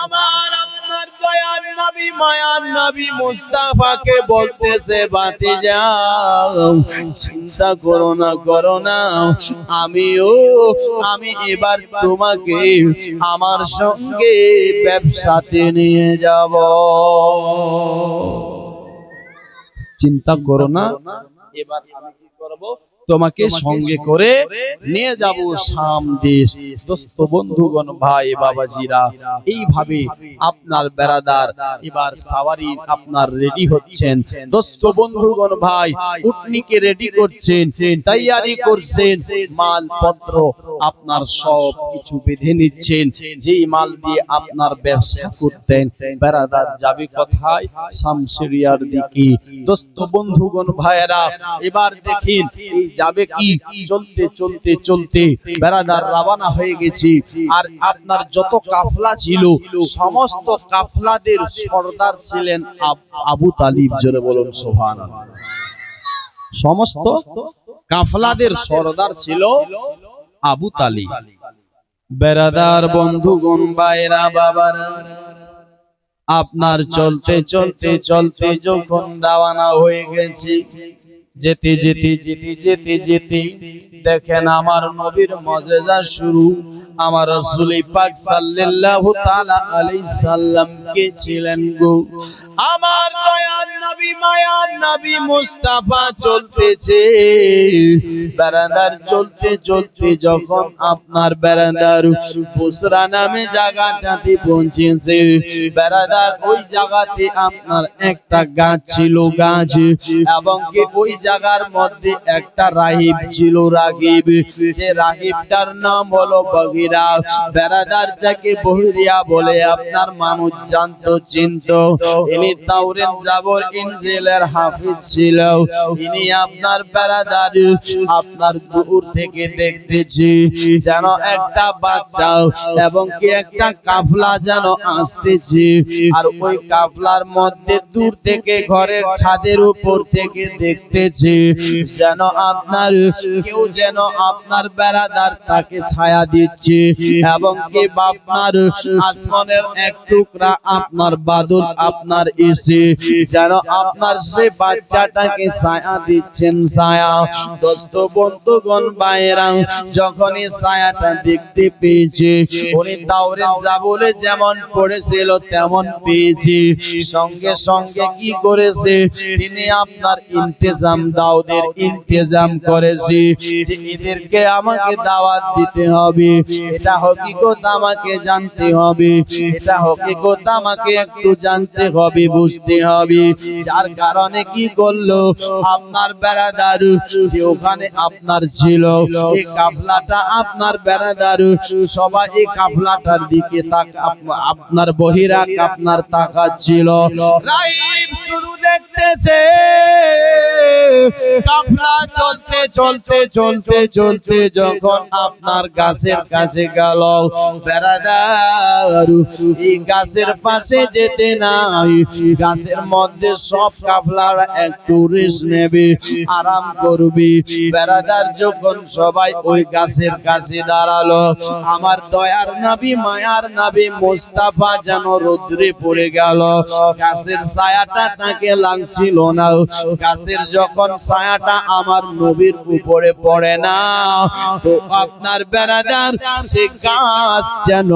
আমার আপনার দয়ার নবী, মায়ার নবী মুস্তাফাকে বলতেছে বাতি যাও চিন্তা করো না করো না। আমিও, আমি এবার তোমাকে আমার সঙ্গে ব্যবসাতে নিয়ে যাব। চিন্তা করো না, এবার আমি কি করব? তোমাকে সঙ্গে করে নিয়ে যাব শাম দেশ। দোস্ত বন্ধুগণ ভাই বাবাজিরা এইভাবে আপনার বেড়াদার এবার সাওয়ারি আপনার রেডি হচ্ছেন। দোস্ত বন্ধুগণ ভাই উটনিকে রেডি করছেন তৈয়ারি করছেন মালপত্র আপনার সব কিছু বেঁধে নিচ্ছেন। যেই মাল দিয়ে আপনার ব্যবসা করতেন বেড়াদার যাবে কোথায়? শামশেরিয়ার দিকে দোস্ত বন্ধুগণ ভাইয়েরা এবার দেখেন এই যাবে কি? চলতে চলতে চলতে বেড়াদার রাবানা হয়ে গেছে। আর আপনার যত কাফলা ছিল সমস্ত কাফলাদের সর্দার ছিলেন আব- তালিব জোরে বলুন সোহান সমস্ত কাফলাদের সর্দার ছিল আবু তালিব। বেড়াদার বন্ধুগণ বাইরা বাবারা আপনার চলতে চলতে চলতে যখন রাওয়ানা হয়ে গেছি যেতে যেতে যেতে যেতে যেতে। দেখেন আমার নবীর মজেজা শুরু। আমার রাসূল পাক সাল্লাল্লাহু তাআলা আলাইহি সাল্লাম কে ছিলেন গো? আমার দয়ার নবী, মায়ার নবী মুস্তাফা চলতেছে। বেড়াদার চলতে চলতে যখন আপনার বেড়াদার বুসরা নামে জায়গাটাতে পৌঁছেছে বেড়াদার ওই জায়গাতে আপনার একটা গাছ ছিল, গাছ। এবং কি ওই জায়গার মধ্যে একটা রাহিব ছিল রাগিব। যে রাহিবটার নাম হলো বহিরা বেড়াদার যাকে বহিরিয়া বলে আপনার মানুষ জানতো, চিনত। ইনি তাওরেত জাবর ইনজিলের হাফিজ ছিল। ইনি আপনার বেড়াদার আপনার দূর থেকে দেখতেছি। যেন একটা বাচ্চা এবং কি একটা কাফলা যেন আসতেছে। আর ওই কাফলার মধ্যে দূর থেকে ঘরের ছাদের উপর থেকে দেখতেছে। যেন আপনার কেউ যেন আপনার বেড়াদার তাকে ছায়া দিচ্ছে এবং কি আপনার আসমানের এক টুকরা আপনার বাদল আপনার এসে, যেন আপনার সে বাচ্চাটাকে ছায়া দিচ্ছেন ছায়া। দোস্ত, বন্ধুগণ বাইরা যখনই ছায়াটা দেখতে পেয়েছে, উনি তাওরে যাবলে যেমন পড়েছিল তেমন পেয়েছে। সঙ্গে সঙ্গে কি করেছে, তিনি আপনার ইন্তেজাম দাউদের ইন্তেজাম করেছি যে এদেরকে আমাকে দাওয়াত দিতে হবে। এটা হকিকত আমাকে জানতে হবে। এটা হকিকত আমাকে একটু জানতে হবে, বুঝতে হবে। যার কারণে কি করল? আপনার বেড়াদার যে ওখানে আপনার ছিল, এই কাফলাটা আপনার বেড়াদার, সবাই এই কাফলাটার দিকে তাক আপনার বহিরা আপনার তাকাচ্ছিল। রাইব শুধু দেখতেছে। কাফলা চলতে চলতে চলতে চলতে যখন আপনার গাছের কাছে গেল, বেড়াদার, এই গাছের পাশে যেতে নাই। গাছের মধ্যে সব কাফলার একটু রেস্ট নেবে, আরাম করবি। বেড়াদার যখন সবাই ওই গাছের কাছে দাঁড়াল, আমার দয়ার নাবি, মায়ার নাবি মোস্তাফা যেন রোদ্রে পড়ে গেল। গাছের ছায়াটা তাকে লাগছিল না। গাছের যখন ছায়াটা আমার নবীর উপরে পড়ে না। তো আপনার বেড়াদার সে গাছ যেন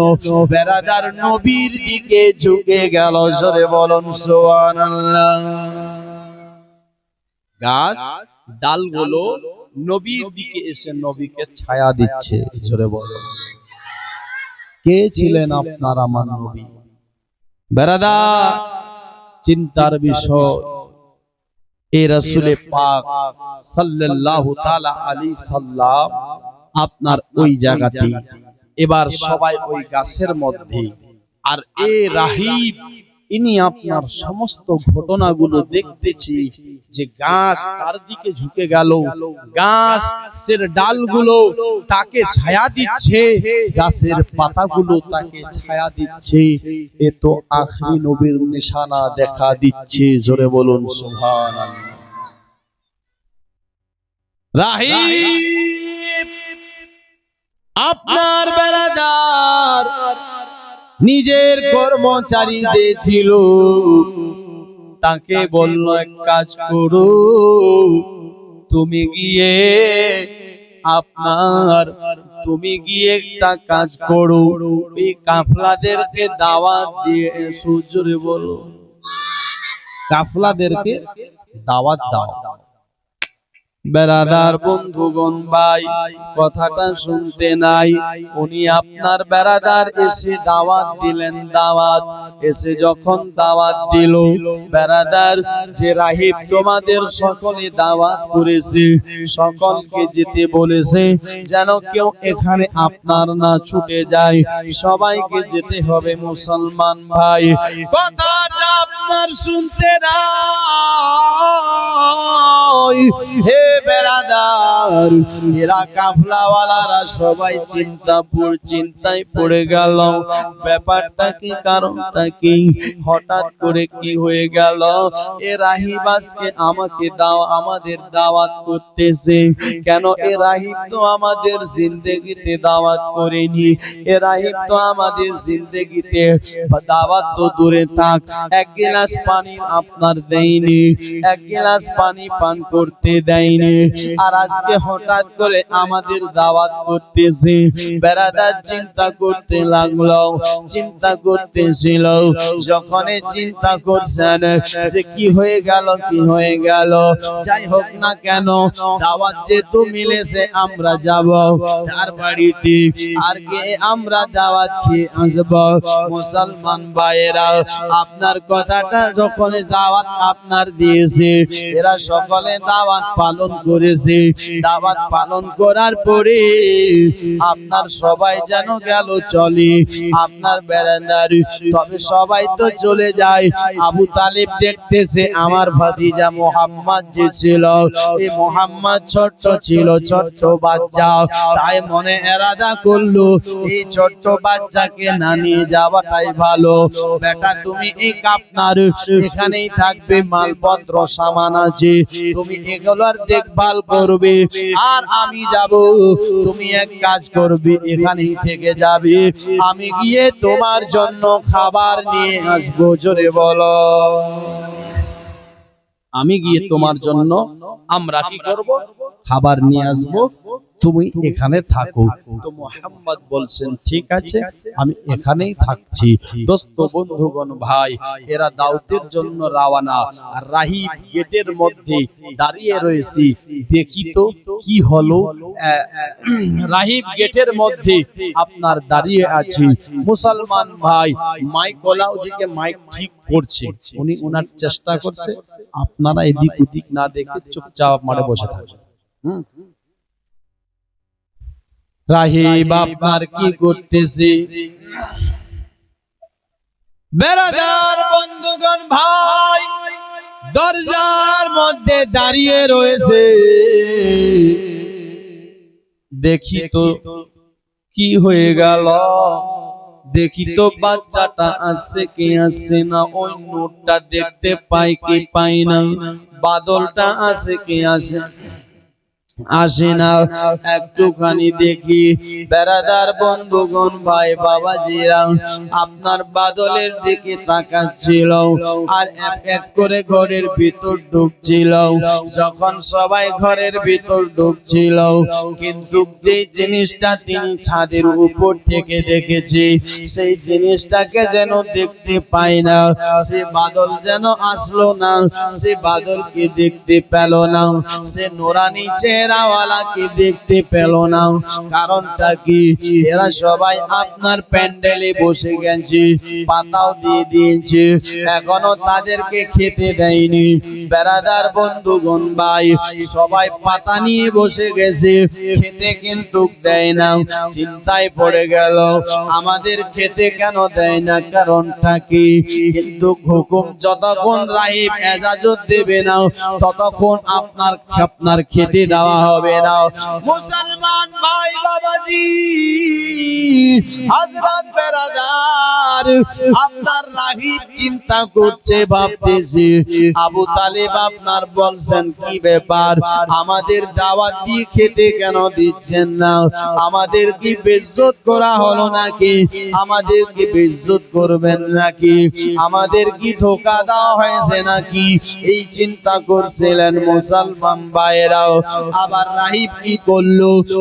বেড়াদার নবীর দিকে ঝুঁকে গেল। জোরে বলুন, সুবহানাল্লাহ। গাছ ডালগুলো নবীর দিকে এসে নবীকে ছায়া দিচ্ছে। জোরে বলো কে ছিলেন আপনার আমার নবী? বেড়াদা, চিন্তার বিষয়। এ রাসুলে পাক সাল্লাল্লাহু তাআলা আলী সাল্লাম আপনার ওই জায়গাতে এবার সবাই ওই গাছের মধ্যে, আর এ রাহিব ইনি আপনার সমস্ত ঘটনাগুলো দেখতেছি যে গাছ তার দিকে ঝুঁকে গেল। গাছের ডালগুলো তাকে ছায়া দিচ্ছে, গাছের পাতাগুলো তাকে ছায়া দিচ্ছে। এ তো আখরি নবীর নিশানা দেখা দিচ্ছে, জোরে বলুন সুবহানাল্লাহ। রাহিব, আপনার বেড়াদার নিজের কর্মচারী যে ছিল তাকে বলল এক কাজ করো তুমি গিয়ে আপনার তুমি গিয়ে একটা কাজ করো। এই কাফলাদেরকে দাওয়াত দিয়ে সুজরে বলো। কাফলাদেরকে দাওয়াত দাও। বেড়াদার বন্ধুগণ ভাই কথাটা শুনতে নাই। উনি আপনার বেড়াদার এসে দাওয়াত দিলেন দাওয়াত। এসে যখন দাওয়াত দিল বেড়াদার যে রাহিব তোমাদের সকলে দাওয়াত করেছে সকলকে যেতে বলেছে যেন কেউ এখানে আপনার না ছুটে যায়। সবাইকে যেতে হবে মুসলমান ভাই। কথাটা আপনার শুনতে হে বেড়াদার, এরা কাফলাওয়ালারা সবাই চিন্তা চিন্তায় পড়ে গেল। ব্যাপারটা কি, কারণটা কি? হঠাৎ করে কি হয়ে গেল? এ রাহিবাসকে আমাকে দাও, আমাদের দাওয়াত করতেছে। কেন এ তো আমাদের জিন্দেগিতে দাওয়াত করেনি? এ তো আমাদের জিন্দেগিতে দাওয়াত তো দূরে থাক। এক পানি আপনার দেয়নি। এক গ্লাস পানি পান করতে দেয়নি। আর আজকে হঠাৎ করে আমাদের দাওয়াত করতেছে। বেড়াদার চিন্তা করতে লাগল, চিন্তা করতেছিল। যখনই চিন্তা করছেন যে কি হয়ে গেল, কি হয়ে গেল, যাই হোক না কেন, দাওয়াত যেহেতু মিলেছে, আমরা যাব তার বাড়িতে। আর কে আমরা দাওয়াত খেয়ে আসব? মুসলমান ভাইয়েরা, আপনার কথাটা যখন দাওয়াত আপনার দিয়েছে, এরা সকলে দাওয়াত পালন করেছে। দাওয়াত পালন করার পরে আপনার সবাই যেন গেল চলে, আপনার বেড়ান্দার তবে সবাই তো চলে যায়। আবু তালিব দেখতেছে, আমার ভাতিজা মোহাম্মদ যে ছিল এই মোহাম্মদ ছোট্ট ছিল, ছোট্ট বাচ্চা। তাই মনে এরাদা করল, এই ছোট্ট বাচ্চাকে না নিয়ে যাওয়াটাই ভালো। বেটা, তুমি এই আপনার এখানেই থাকবে মালপত্র সামান আছে। তুমি এগুলোর দেখভাল করবে। আর আমি যাব। তুমি এক কাজ করবে এখানেই থেকে যাবে। আমি গিয়ে তোমার জন্য খাবার নিয়ে আসব। জোরে বলো। আমি গিয়ে তোমার জন্য আমরা কি করব? খাবার নিয়ে আসব। তুমি এখানে থাকো। তো মোহাম্মদ বলছেন ঠিক আছে আমি এখানেই থাকছি। দোস্ত বন্ধুগণ ভাই এরা দাউদের জন্য রাওয়ানা আর রাহিব গেটের মধ্যে দাঁড়িয়ে রয়েছি। দেখি তো কি হলো। রাহিব গেটের মধ্যে আপনার দাঁড়িয়ে আছি। মুসলমান ভাই মাইক ওলাও দিকে মাইক ঠিক করছে। উনি ওনার চেষ্টা করছে। আপনারা এদিক ওদিক না দেখে চুপচাপ মারে বসে থাকবেন হুম? রাহিব আপনার কি করতেছে? বেড়াদার বন্ধুগণ ভাই দরজার মধ্যে দাঁড়িয়ে রয়েছে। দেখি তো কি হয়ে গেল। দেখি তো বাচ্চাটা আসছে কি আসছে না ওই নোটটা দেখতে পাই কি পাই না। বাদলটা আসে কি আসে আসে না। একটুখানি দেখি। বেড়াদার বন্ধুগণ, ভাই বাবাজিরা আপনার বাদলের দিকে তাকাচ্ছিল আর এক এক করে ঘরের ভিতর ঢুকছিল। যখন সবাই ঘরের ভিতর ঢুকছিল, কিন্তু যে জিনিসটা তিনি ছাদের উপর থেকে দেখেছি, সেই জিনিসটাকে যেন দেখতে পাই না। সে বাদল যেন আসলো না, সে বাদলকে দেখতে পেল না। সে নোরানি চেহারাওয়ালাকে দেখতে পেল না? কারণটা কি? এরা সবাই আপনার প্যান্ডেলে বসে গেছে, পাতাও দিয়ে দিয়েছে, এখনও তাদেরকে খেতে দেয়নি। বেড়াদার বন্ধুগণ ভাই, সবাই পাতা নিয়ে বসে গেছে, খেতে কিন্তু দেয় না, চিন্তায় পড়ে গেল, আমাদের খেতে কেন দেয় না? কারণটা কি? কিন্তু হুকুম যতক্ষণ রাহিব এজাজত দেবে না, ততক্ষণ আপনার আপনার খেতে দেওয়া নেওয়া হবে না। মুসলমান ভাই বাবাজি হযরত বেরাদার আপনার রাহিব চিন্তা করছে ভাবতেছে আবু তালেব আপনার বলছেন কি ব্যাপার? আমাদের দাওয়াত দিয়ে খেতে কেন দিচ্ছেন না? আমাদের কি বেজ্জত করা হলো নাকি? আমাদের কি বেজ্জত করবেন নাকি? আমাদের কি ধোকা দেওয়া হয়েছে নাকি? এই চিন্তা করছিলেন মুসলমান ভাইরাও আবার রাহিব কি করল?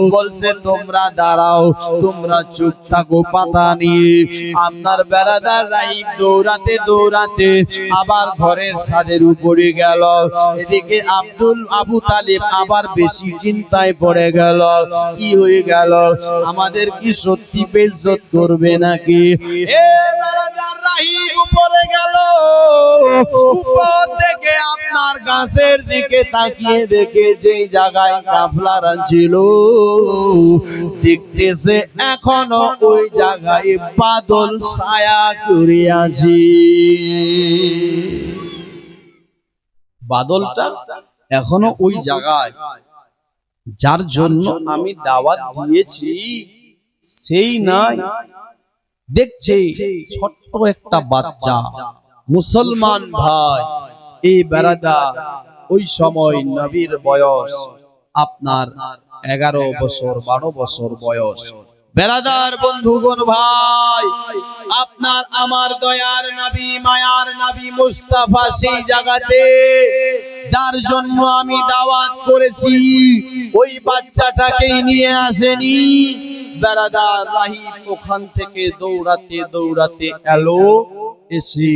বলছে, তোমরা দাঁড়াও, তোমরা চুপ থাকো, পাতা নিয়ে। আপনার বেড়াদার রাহিব দৌড়াতে দৌড়াতে আবার ঘরের ছাদের উপরে গেল। এদিকে আব্দুল, আবু তালিব আবার বেশি চিন্তায় পড়ে গেল। কি হয়ে গেল? আমাদের কি সত্যি বেজ্জত করবে নাকি? এ রাহিব উপরে গেল। উপর থেকে আপনার গাছের দিকে তাকিয়ে দেখে যেই জায়গায় কাফলারা ছিল, দেখতেছে এখনও ওই জায়গায় বাদল ছায়া করে আছে। বাদলটা এখনও ওই জায়গায়। যার জন্য আমি দাওয়াত দিয়েছি, সেই নাই। দেখছে ছোট্ট একটা বাচ্চা। মুসলমান ভাই এই বেড়াদা ওই সময় নবীর বয়স আপনার এগারো বছর বারো বছর বয়স। বেড়াদার বন্ধুগণ ভাই আপনার আমার দয়ার নবী মায়ার নবী মুস্তাফা সেই জায়গাতে যার জন্য আমি দাওয়াত করেছি ওই বাচ্চাটাকেই নিয়ে আসেনি। বেড়াদার রাহিব ওখান থেকে দৌড়াতে দৌড়াতে এলো, এসে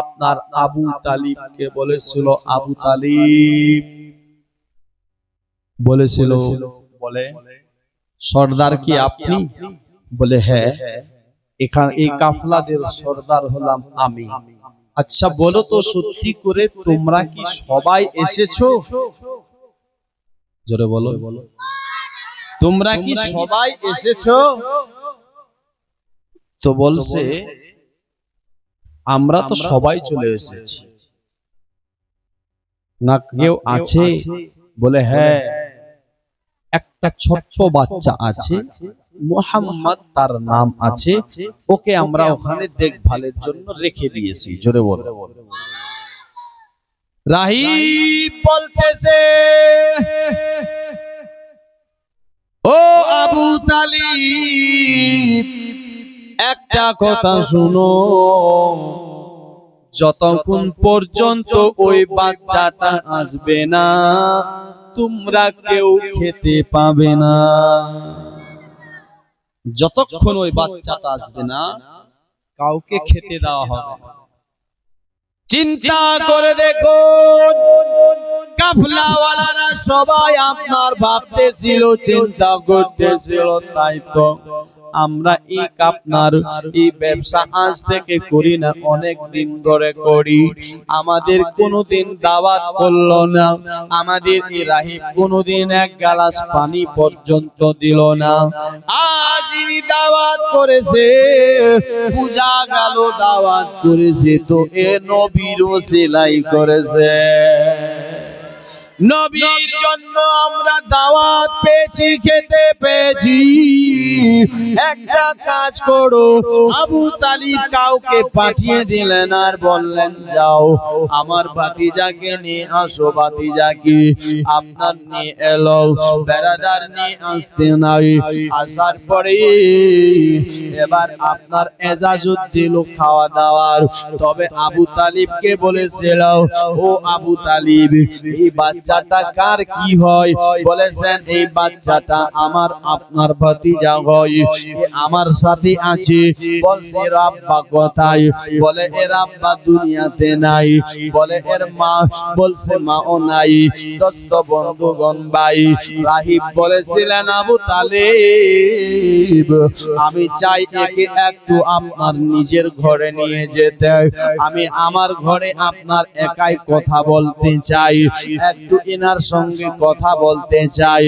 আপনার আবু তালিবকে বলেছিল, আবু তালিব। বলেছিল, বলে, সর্দার কি আপনি? বলে হ্যাঁ এখানে, এই কাফলাদের সর্দার হলাম আমি। আচ্ছা বলো তো, সত্যি করে তোমরা কি সবাই এসেছ? জোরে বলো। তোমরা কি সবাই এসেছ? তো বলছে আমরা তো সবাই চলে এসেছি। না কেউ আছে? বলে হ্যাঁ একটা ছোট্ট বাচ্চা আছে। মোহাম্মদ তার নাম আছে। ওকে আমরা ওখানে দেখভালের জন্য রেখে দিয়েছি। জোরে বল। রাহিব বলতেছে ও আবু তালিব, একটা কথা শুনো যতক্ষণ পর্যন্ত ওই বাচ্চাটা আসবে না, তোমরা কেউ খেতে পাবে না যতক্ষণ ওই বাচ্চাটা আসবে না, কাউকে খেতে দেওয়া হবে। চিন্তা করে দেখুন, কাফলাওয়ালারা সবাই আপনার ভাবতেছিল, চিন্তা করতেছিল, তাই তো আমরা এই আপনার এই ব্যবসা আজ থেকে করি না, অনেক দিন ধরে করি। আমাদের কোনোদিন দাওয়াত করল না, আমাদের এই রাহিব কোনোদিন এক গ্লাস পানি পর্যন্ত দিল না। আজ ইনি দাওয়াত করেছে। পূজা গেল দাওয়াত করেছে তো এ নবীরও সেলাই করেছে। নবীর জন্য আমরা দাওয়াত পেয়েছি, খেতে পেয়েছি। একটা কাজ করো, আবু তালিব কাউকে পাঠিয়ে দিলেন আর বললেন, যাও, আমার ভাতিজাকে নিয়ে আসো ভাতিজাকে। আপনার নিয়ে এলো বেড়াদার নিয়ে আসতে নাই। আসার পরে এবার আপনার এজাজত দিল খাওয়া দাওয়ার তবে আবু তালিবকে বলেছিল, ও আবু তালিব, এই বাচ্চাটা কার কি হয়? বলেছেন, এই বাচ্চাটা আমার, আপনার ভাতিজা হয়। এ আমার সাথে আছে। বলছে, রাব্বা কোথায়? বলে এর আব্বা দুনিয়াতে নাই। বলে, এর মা? বলছে, মাও নাই। দোস্ত, বন্ধুগণ, ভাই। রাহিব বলেছিলেন, আবু তালিব, আমি চাই একে একটু আপনার নিজের ঘরে নিয়ে যেতে। আমি আমার ঘরে আপনার একাই কথা বলতে চাই। একটু এনার সঙ্গে কথা বলতে চাই।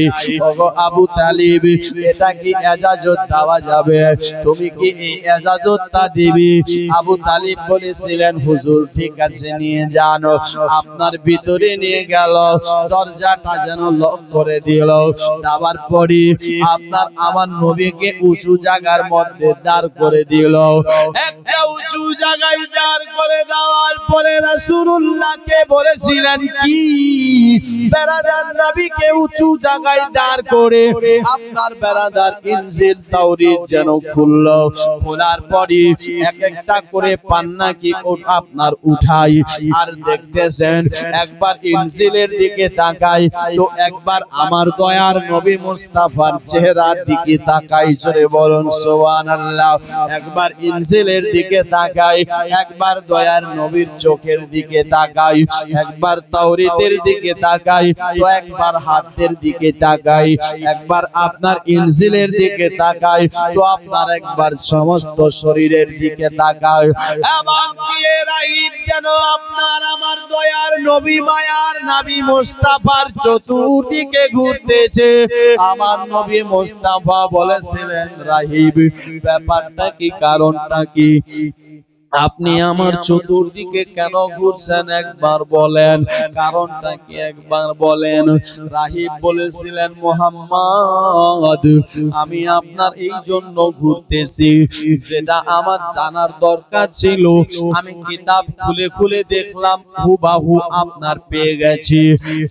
ওগো আবু তালিব, এটা কি এজাজত দেওয়া যাবে? তুমি কি এই এজাজতটা দিবি? আবু তালিব বলেছিলেন, হুজুর, ঠিক আছে, নিয়ে যান। আপনার ভিতরে নিয়ে গেল, দরজাটা যেন লক করে দিল। দেওয়ার পরই আপনার আমার নবীকে উঁচু জায়গার মধ্যে দাঁড় করে দিল। একটা উঁচু জায়গায় দাঁড় করে দেওয়ার পরে রাসূলুল্লাহকে বলেছিলেন, কি? বেরাদার নবীকে উঁচু জায়গায় দাঁড় করে আপনার বেরাদার ইনজিল তাওরীত যেন খুলল। খোলার পরই এক একটা করে পান্না কি আপনার উঠাই। আর দেখতেছেন, একবার ইনজিলের দিকে তাকাই তো একবার আমার দয়ার নবী মুস্তাফার চেহারার দিকে তাকাই। জোরে বলুন, সুবহানাল্লাহ। একবার ইনজিলের দিকে তাকাই, একবার দয়ার নবীর চোখের দিকে তাকাই, একবার তাওরীতের দিকে তাকাই, তো একবার হাতের দিকে তাকাই, একবার আপনার ইনজিলের দিকে তাকাই, তো আপনার একবার সমস্ত শরীরের দিকে তাকাই। এবং যেন আপনার, আমার দয়ার নবী মায়ার নবী মুস্তাফার চতুর্দিকে ঘুরতেছে। আমার নবী মুস্তাফা বলেছিলেন, রাহিব, ব্যাপারটা কি, কারণটা কি? আপনি আমার চতুর্দিকে কেন ঘুরছেন? একবার বলেন। কারণটা কি একবার বলেন? রাহিব বলেছিলেন মোহাম্মদ আমি আপনার এই জন্য ঘুরতেছি। যেটা আমার জানার দরকার ছিল। আমি কিতাব খুলে খুলে দেখলাম হুবাহু আপনার পেয়ে গেছি।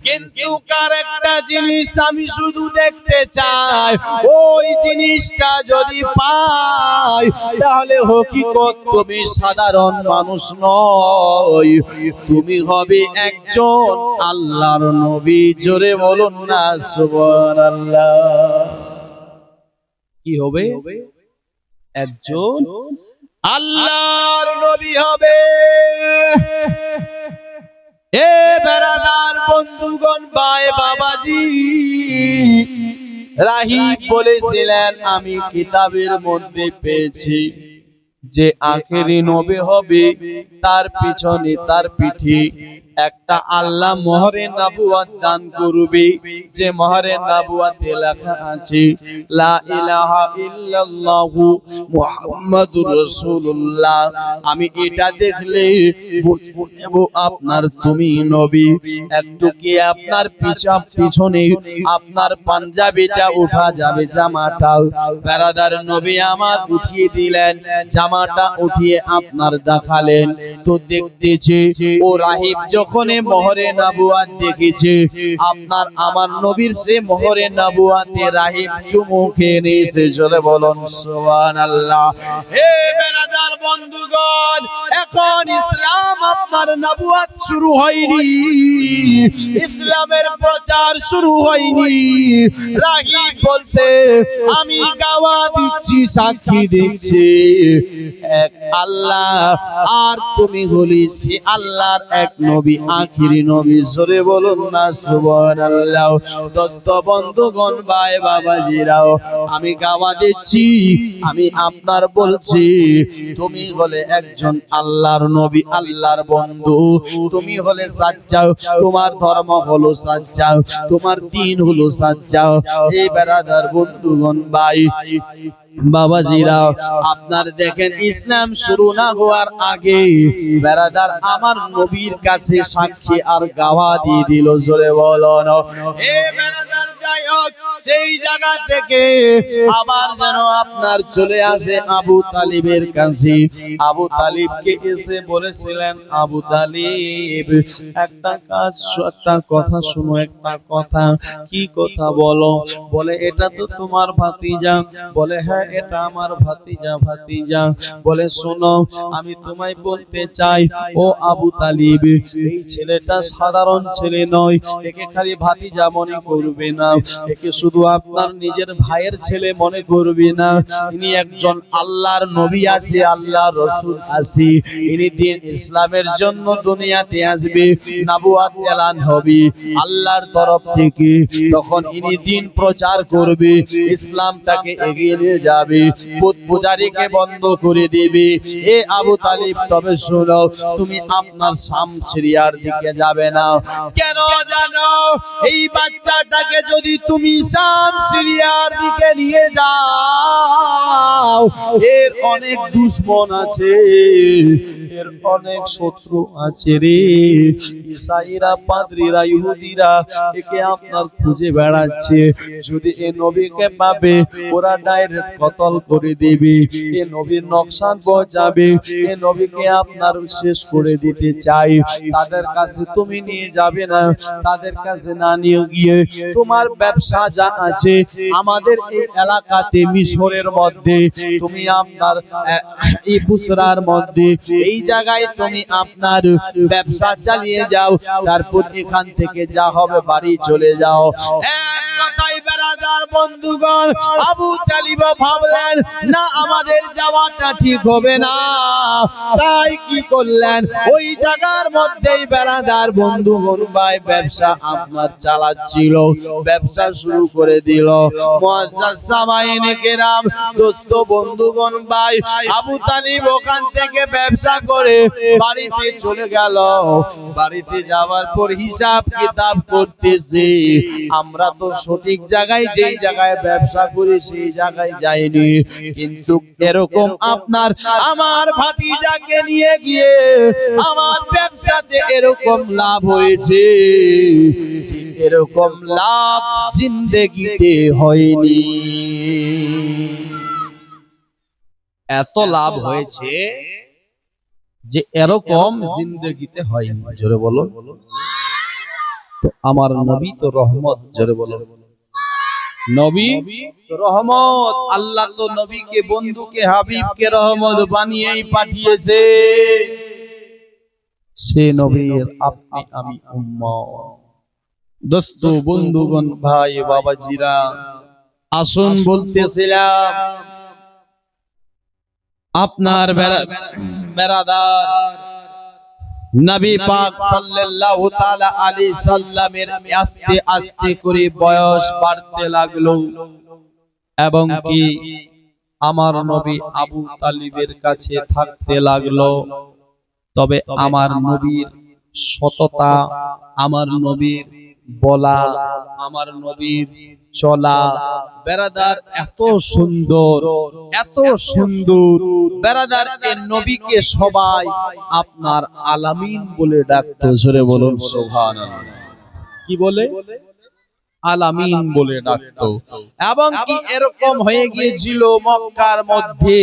কিন্তু কার একটা জিনিস আমি শুধু দেখতে চাই? ওই জিনিসটা যদি পাই তাহলে হকিকত তুমি সাধারণ মানুষ নয়। তুমি হবে একজন আল্লাহর নবী। জোরে বলুন না সুবহানাল্লাহ। কি হবে? একজন আল্লাহর নবী হবে। এ বেড়াদার বন্ধুগণ ভাই বাবাজি রাহিব বলেছিলেন আমি কিতাবের মধ্যে পেয়েছি। যে আখেরি নবী হবে তার পিছনে তার পিঠে। একটা আল্লাহ মোহরে নাবুয়াত দান করবে, যে মোহরে নাবুয়াতে লেখা আছে, লা ইলাহা ইল্লাল্লাহু মুহাম্মাদুর রাসূলুল্লাহ। আমি এটা দেখলে বুঝব নেব আপনার তুমি নবী, একটু কি আপনার পিছা পিছনে আপনার পাঞ্জাবিটা উঠা যাবে জামাটা? বেরাদার নবী আমার উঠিয়ে দিলেন, জামাটা উঠিয়ে আপনার দেখালেন। তো দেখতেছে ও রাহিব যখন মোহরে নাবুয়াত দেখেছে, আপনার আমার নবীর সে মোহরে নাবুয়াতে রাহিব চুমু খেয়ে নিয়েছে। চলে বলুন, সুবহানাল্লাহ। হে বেরাদার বন্ধুগণ, এখন ইসলাম আপনার নাবুয়াত শুরু হয়নি। ইসলামের প্রচার শুরু হয়নি। রাহিব বলছে, আমি গাওয়া দিচ্ছি, সাক্ষী দিচ্ছি। এক আল্লাহ, আর তুমি বলি সে আল্লাহর এক নবী। আখিরি নবী, জোরে বলুন না সুবহানাল্লাহ। দোস্ত বন্ধুগণ, ভাই বাবাজিরাও, আমি গাওয়া দিচ্ছি, আমি আপনার বলছি, তুমি হলে একজন আল্লাহর নবী, আল্লাহর বন্ধু। তুমি হলে সাজ্জাও তোমার ধর্ম হলো সাজ্জাও তোমার দিন হলো সাজ্জাও এই বেড়াদার বন্ধুগণ, ভাই বাবাজিরা আপনার দেখেন ইসলাম শুরু না হওয়ার আগে বেড়াদার আমার নবীর কাছে সাক্ষী আর গাওয়া দিয়ে দিল জোরে বলন এ বেড়াদার যাই হোক সেই জায়গা থেকে আবার যেন আপনার চলে আসে আবু তালিবের কাছে। আবু তালিবকে এসে বলেছিলেন, আবু তালিব, একটা কাজ একটা কথা শুনো, একটা কথা। কি কথা বলো? বলে, এটা তো তোমার ভাতিজা। বলে হ্যাঁ এটা আমার ভাতিজা ভাতিজা। বলে, শোনো, আমি তোমায় বলতে চাই, ও আবু তালিব, এই ছেলেটা সাধারণ ছেলে নয়। একে খালি ভাতিজা মনে করবে না। একে শুধু আপনার নিজের ভাইয়ের ছেলে মনে করবি না, ইনি একজন আল্লাহর নবী আছে আল্লাহ রসুল আছে। ইনি দিন ইসলামের জন্য দুনিয়াতে আসবে, নাবুয়াত এলান হবে আল্লাহর তরফ থেকে। তখন ইনি দিন প্রচার করবে, ইসলামটাকে এগিয়ে নিয়ে যাবে বুত পূজারীকে বন্ধ করে দিবে। এ আবু তালিব, তবে শোনো, তুমি আপনার শাম সিরিয়ার দিকে যাবে না। কেন জানো, এই বাচ্চাটাকে যদি তুমি শাম সিরিয়ার দিকে নিয়ে যাও। এর অনেক দুশ্মন আছে। এর অনেক শত্রু আছে রে। ইসাইরা, পাদ্রীরা, ইহুদিরা, একে আপনার খুঁজে বেড়াচ্ছে। যদি এ নবীকে পাবে, ওরা ডাইরেক্ট কতল করে দিবে। এ নবীর নকশান যাবে এ নবীকে আপনার শেষ করে দিতে চাই। তাদের কাছে তুমি নিয়ে যাবে না। তাদের কাছে না নিয়ে গিয়ে তোমার ব্যবসা যা আছে আমাদের এই এলাকাতে মিশরের মধ্যে, তুমি আপনার এই বুসরার মধ্যে, এই জায়গায় তুমি আপনার ব্যবসা চালিয়ে যাও, তারপর এখান থেকে যা হবে বাড়ি চলে যাও। এক কথায় বেড়াদার বন্ধুগণ, আবু তালিব ভাবলেন, না, আমাদের যাওয়াটা ঠিক হবে না। তাই কি করলেন? ওই জায়গার মধ্যেই বেড়াদার বন্ধুগণ ভাই, ব্যবসা আপনার চালাচ্ছিল, ব্যবসা শুরু করে দিল। বন্ধুগণ ভাই, আবু তালিব ওখান থেকে ব্যবসা করে বাড়িতে চলে গেল। বাড়িতে যাওয়ার পর হিসাব কিতাব করতেছে, আমরা তো সঠিক জায়গায় যেই জায়গায় ব্যবসা করি, সেই জায়গায় যাইনি। কিন্তু এরকম আপনার আমার ভাতিজাকে নিয়ে গিয়ে আমার ব্যবসাতে এরকম লাভ হয়েছে এরকম লাভ জিন্দেগিতে হয়নি। এত লাভ হয়েছে যে এরকম জিন্দগিতে হয়নি। জোরে বলো তো আমার নবী তো রহমত, জোরে বলো নবী? রহমত। আল্লাহ তো নবীকে, বন্ধুকে, হাবিবকে রহমত বানিয়েই পাঠিয়েছে। সে নবীর আপনি, আমি দোস্ত, বন্ধুগণ, ভাই, বাবাজিরা, আসুন বলতেছিলাম, আপনার বেড়া- বেড়াদার নবী পাক সাল্লাল্লাহু তাআলা আলাইহি সাল্লামের আস্তে আস্তে করে বয়স বাড়তে লাগল। এবং কি আমার নবী আবু তালিবের কাছে থাকতে লাগল। তবে আমার নবীর সততা আমার নবীর বলা আমার নবীর চলা, বেড়াদার এত সুন্দর এত সুন্দর। বেড়াদার এ নবীকে সবাই আপনার আলামিন বলে ডাকতো, জোরে বলুন সোভান কি বলে? আলামিন বলে ডাকতো। এবং কি এরকম হয়ে গিয়েছিল মক্কার মধ্যে?